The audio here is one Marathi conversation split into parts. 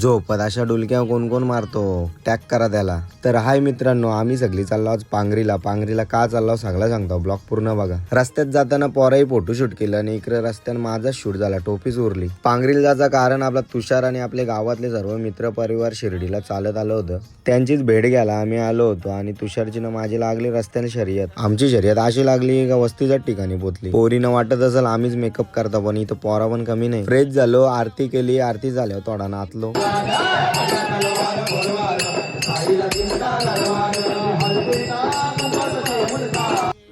झोपत अशा डुलक्या कोण कोण मारतो? टॅग करा त्याला. तर हाय मित्रांनो आम्ही सगळी चाललो आज पांगरीला पांगरीला का चाललो सगळं सांगतो. ब्लॉक पूर्ण बघा. रस्त्यात जाताना पोराही फोटो शूट केलं आणि इकडे रस्त्यानं माझाच शूट झाला. टोपीच उरली. पांगरीला जायचं कारण आपला तुषार आणि आपले गावातले सर्व मित्र परिवार शिर्डीला चालत आलं होतं. त्यांचीच भेट घ्यायला आम्ही आलो होतो आणि तुषारची ना माझी लागली रस्त्याने शर्यत. आमची शर्यत अशी लागली का वस्तीच्याच ठिकाणी पोचली पोरीनं वाटत असेल आम्हीच मेकअप करता पण इथं पोरा पण कमी नाही. फ्रेश झालो आरती केली. आरती झाल्यावर थोडा नाचलो సాయిల దింతా నడవారు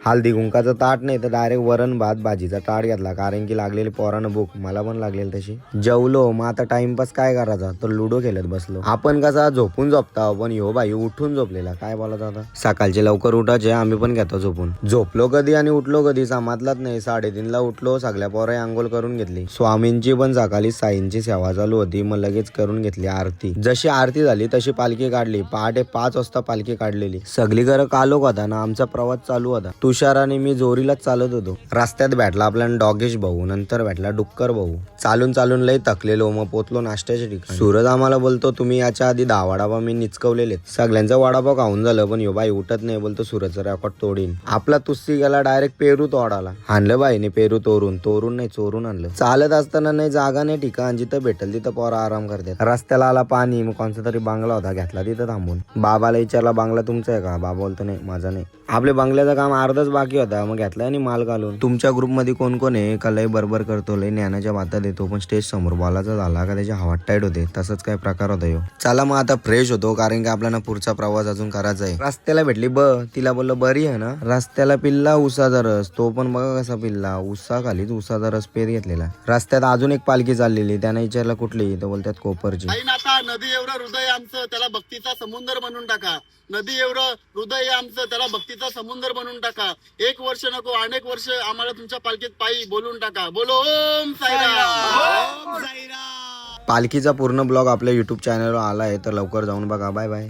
हल्दी कुंकाचं ताट नाही तर डायरेक्ट वरण भात भाजीचा ताट घेतला. कारण की लागलेली पोरानं भूक. मला पण लागलेली तशी. जेवलो मग आता टाइमपास काय करायचा? तर लुडो खेळत बसलो. आपण कसा झोपून झोपता पण हो बाई उठून झोपलेला. काय बोलत आता? सकाळचे लवकर उठायचे आम्ही पण घेतो झोपून. झोपलो कधी आणि उठलो कधी समातलाच नाही. साडेतीनला उठलो सगळ्या पोरा आंघोळ करून घेतली. स्वामींची पण सकाळी साईंची सेवा चालू होती. मग लगेच करून घेतली आरती. जशी आरती झाली तशी पालखी काढली. पहाटे पाच वाजता पालखी काढलेली. सगळी घरं कालोख होता ना आमचा प्रवास चालू होता. तुषार हुशाराने मी जोरीलाच चालत होतो. रस्त्यात भेटला आपल्याला डॉगेश भाऊ नंतर भेटला डुक्कर भाऊ. चालून चालून लय थकलेलो मग पोचलो नाश्त्याच्या ठिकाणी. सूरज आम्हाला बोलतो तुम्ही याच्या आधी दहा वडापाव मी निचकवलेले सगळ्यांचा वडापाव खाऊन झालं पण यो बाई उठत नाही बोलतो सूरजचा रेकॉर्ड तोडीन. आपला तुस्सी गेला डायरेक्ट पेरू तोडाला. आणलं बाईने पेरू तोरून तोरून नाही चोरून आणलं. चालत असताना नाही जागा नाही ठिकाण जिथं भेटल तिथं पोरा आराम करतात. रस्त्याला आला पाणी मग कोणता तरी बांगला होता घेतला तिथं थांबून. बाबाला विचारला बांगला तुमचा आहे का? बाबा बोलतो नाही माझा नाही. आपल्या बंगल्याचं काम अर्धच बाकी होता. मग घेतला आणि माल घालून. तुमच्या ग्रुपमध्ये कोण कोण आहे? का लय बरोबर करतो लय ज्ञानाच्या बाता देतो पण स्टेज समोर बोलायचा झाला का त्याच्या हवाट टाईट होते. तसंच काय प्रकार होता ह्यो चला मग आता फ्रेश होतो कारण की आपल्याला पुढचा प्रवास अजून करायचा आहे. रस्त्याला भेटली ब तिला बोललो बरी आहे ना? रस्त्याला पिल्ला उसाचा रस. तो पण बघा कसा पिल्ला. उसा खालीच उसाचा रस पेर घेतलेला. रस्त्यात अजून एक पालखी चाललेली. त्याने विचारला कुठली? तर बोलतात कोपरची. नदी एवढं हृदय आमचं त्याला भक्तीचा समुद्र बनवून टाका. नदी एवढं हृदय आमचं त्याला भक्तीचा समुद्र बनवून टाका. एक वर्ष नको अनेक वर्ष आम्हाला तुमच्या पालखीत पायी बोलून टाका. बोलो ओम साईराम. ओम साईराम. पालखीचा पूर्ण ब्लॉग आपल्या युट्यूब चॅनलवर आला आहे तर लवकर जाऊन बघा. Bye bye